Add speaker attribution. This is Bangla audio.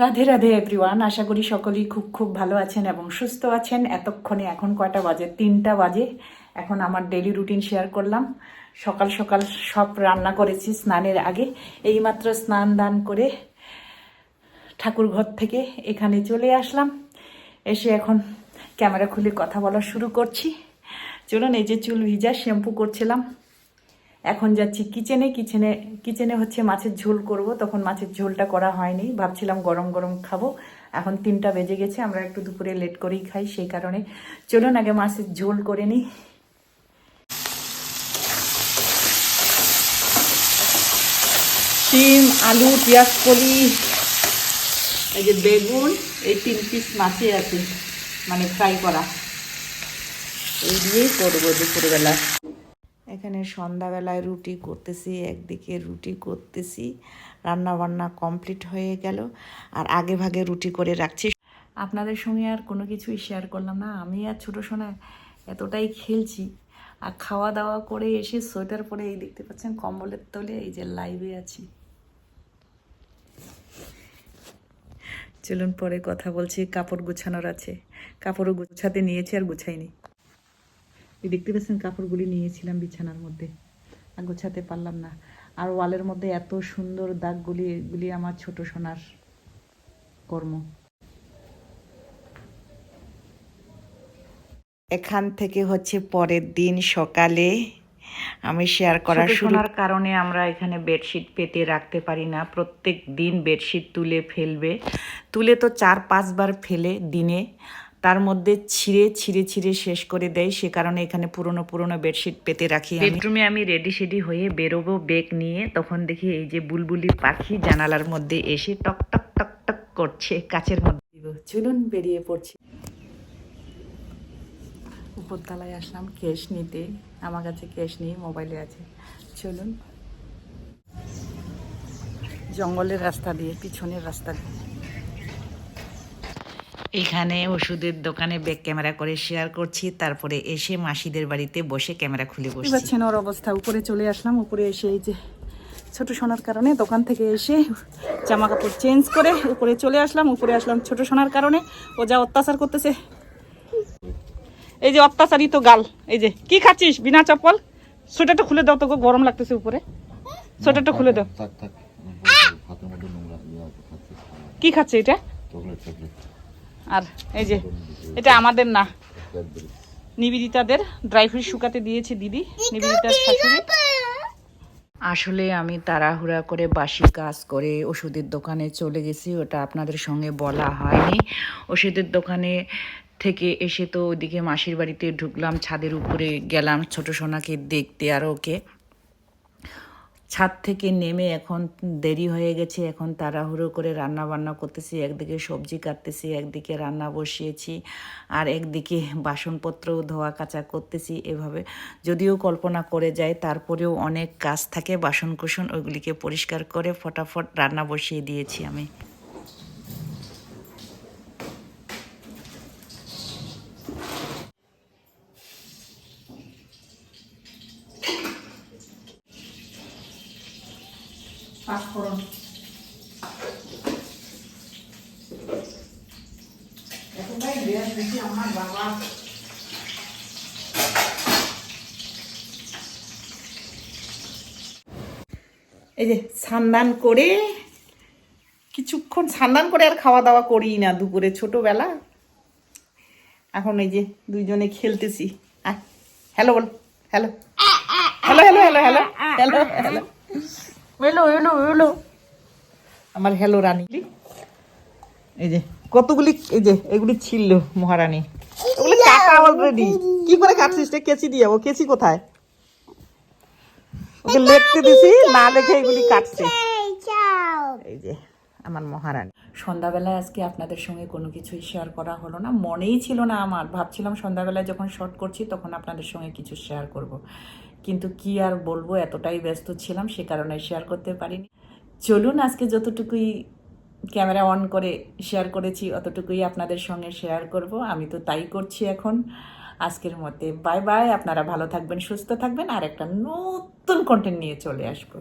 Speaker 1: রাধে রাধে এভরিওয়ান আশা করি সকলেই খুব খুব ভালো আছেন এবং সুস্থ আছেন। এতক্ষণে এখন কয়টা বাজে? তিনটা বাজে। এখন আমার ডেলি রুটিন শেয়ার করলাম। সকাল সকাল সব রান্না করেছি স্নানের আগে। এইমাত্র স্নান, দান করে ঠাকুর ঘর থেকে এখানে চলে আসলাম। এসে এখন ক্যামেরা খুলে কথা বলা শুরু করছি। চলুন, এই যে চুল ভিজা, শ্যাম্পু করছিলাম। এখন যাচ্ছি কিচেনে কিচেনে কিচেনে হচ্ছে মাছের ঝোল করব। তখন মাছের ঝোলটা করা হয়নি। ভাবছিলাম গরম গরম খাব। এখন তিনটা বেজে গেছে, আমরা একটু দুপুরে লেট করেই খাই, সেই কারণে। চলুন আগে মাছের ঝোল করে নিই। শিম, আলু, পেঁয়াজ, কলি, এই যে বেগুন, এই তিন পিস মাছে আছে মানে ফ্রাই করা। এই দিয়েই করব দুপুরবেলা। এখানে সন্ধ্যাবেলায় রুটি করতেছি, একদিকে রুটি করতেছি রান্না বান্না কমপ্লিট হয়ে গেল, আর আগে ভাগে রুটি করে রাখছি। আপনাদের সঙ্গে আর কোনো কিছুই শেয়ার করলাম না। আমি আর ছোটো সোনা এতটাই খেলছি, আর খাওয়া দাওয়া করে এসে সোয়েটার পরে এই দেখতে পাচ্ছেন কম্বলের তলে এই যে লাইভে আছি। চলুন পরে কথা বলছি, কাপড় গুছানোর আছে। কাপড়ও গুছাতে নিয়েছি আর গুছাইনি। দেখতে পাচ্ছেন কাপড়গুলি নিয়েছিলাম বিছানার মধ্যে। আর গোছাতে পারলাম না। আর ওয়ালের মধ্যে এত সুন্দর দাগগুলি এগুলি আমার ছোট সোনার কর্ম। এখান থেকে হচ্ছে পরের দিন সকালে আমি শেয়ার করার শোনার কারণে আমরা এখানে বেডশিট পেতে রাখতে পারি না। প্রত্যেক দিন বেডশিট তুলে ফেলবে। তুলে তো চার পাঁচবার ফেলে দিনে। তার মধ্যে ছিঁড়ে ছিঁড়ে ছিঁড়ে শেষ করে দেয়। সে কারণে এখানে পুরনো পুরনো বেডশিট পেতে রাখি বেডরুমে আমি রেডি সেডি হয়ে বেরোবো বেগ নিয়ে। তখন দেখি এই যে বুলবুলি পাখি জানালার মধ্যে এসে টক টক টক টক করছে কাচের মধ্যে। চলুন বেরিয়ে পড়ছি। উপরতলায় আসলাম ক্যাশ নিতে। আমার কাছে ক্যাশ নেই মোবাইলে আছে। চলুন। জঙ্গলের রাস্তা দিয়ে পিছনের রাস্তা দিয়ে। এখানে ওষুধের দোকানে ব্যাক ক্যামেরা করে শেয়ার করছি তারপরে এসে মাসিদের বাড়িতে বসে ক্যামেরা খুলে বসে পাচ্ছেন ওর অবস্থা উপরে চলে আসলাম উপরে এসে এই যে ছোট সোনার কারণে দোকান থেকে এসে জামা কাপড় চেঞ্জ করে উপরে চলে আসলাম উপরে আসলাম ছোট সোনার কারণে ও যা অত্যাচার করতেছে। এই যে অত্যাচারই তো গাল এই যে কি খাচ্ছিস বিনা চপ্পল? সোয়েটারটা খুলে দাও তোকে গরম লাগতেছে উপরে। সোয়েটারটা খুলে দাও।
Speaker 2: থাক থাক হাতের মধ্যে নোংরা খাচ্ছিস।
Speaker 1: কি খাচ্ছে এটা?
Speaker 2: Chocolate chocolate.
Speaker 1: আর এই যে এটা আমাদের না। নিবেদিতাদের ড্রাই ফ্রুট শুকাতে দিয়েছে দিদি নিবেদিতার শাশুড়ি। আসলে আমি তাড়াহুড়া করে বাসি কাজ করে ওষুধের দোকানে চলে গেছি ওটা আপনাদের সঙ্গে বলা হয়নি। ওষুধের দোকানে থেকে এসে তো ওইদিকে মাসির বাড়িতে ঢুকলাম ছাদের উপরে গেলাম ছোট সোনাকে দেখতে আর ওকে। ছাদ থেকে নেমে এখন দেরি হয়ে গেছে, এখন তাড়াহুড়ো করে রান্না বান্না করতেছি, একদিকে সবজি কাটতেছি, একদিকে রান্না বসিয়েছি, আর একদিকে বাসনপত্র ধোয়া কাচা করতেছি এভাবে। যদিও কল্পনা করে যায়, তারপরেও অনেক কাজ থাকে বাসন কুসন ওইগুলিকে পরিষ্কার করে ফটাফট রান্না বসিয়ে দিয়েছি আমি। পাঁচফোড়ন এতটাই গ্যাস বেশি আমার বাবা। এই যে সান্দান করে, কিছুক্ষণ সান্দান করে আর খাওয়া দাওয়া করি না দুপুরে, ছোটবেলা। এখন এই যে দুইজনে খেলতেছি। হ্যালো বল hello hello. Hello hello hello hello hello. এলো এলো এলো আমার হ্যালো রানী এই যে কতগুলি এই যে এগুলি ছিল মহারানী। ওগুলি কাটা অলরেডি কি করে কাটছিস? রে কেচি দিয়ে ও কেচি কোথায়? ওকে লিখতে দিছি না লেখে এগুলি কাটছে। এই যে আমার মহারানী। সন্ধ্যাবেলায় আজকে আপনাদের সঙ্গে কোনো কিছুই শেয়ার করা হলো না। মনেই ছিল না আমার। ভাবছিলাম সন্ধ্যাবেলায় যখন শর্ট করছি তখন আপনাদের সঙ্গে কিছু শেয়ার করব। কিন্তু কি আর বলব, এতটাই ব্যস্ত ছিলাম, সে কারণে শেয়ার করতে পারিনি। চলুন, আজকে যতটুকুই ক্যামেরা অন করে শেয়ার করেছি, অতটুকুই আপনাদের সঙ্গে শেয়ার করব। আমি তো তাই করছি এখন। আজকের মতে বাই বাই আপনারা ভালো থাকবেন, সুস্থ থাকবেন, আর একটা নতুন কন্টেন্ট নিয়ে চলে আসব।